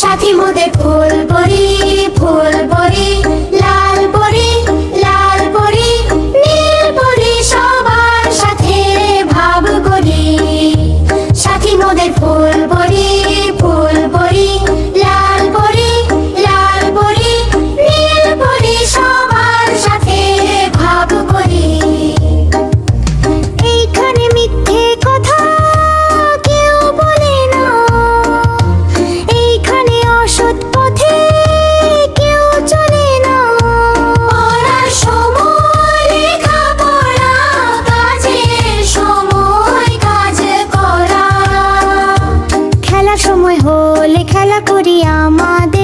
সাথী মোদের ফুল বরি ফুল বরি লাল বরি লাল বরি সবার সাথে ভাব করি। সাথী মোদের ফুল খেলা সময় হলে খেলা করি আমাদের।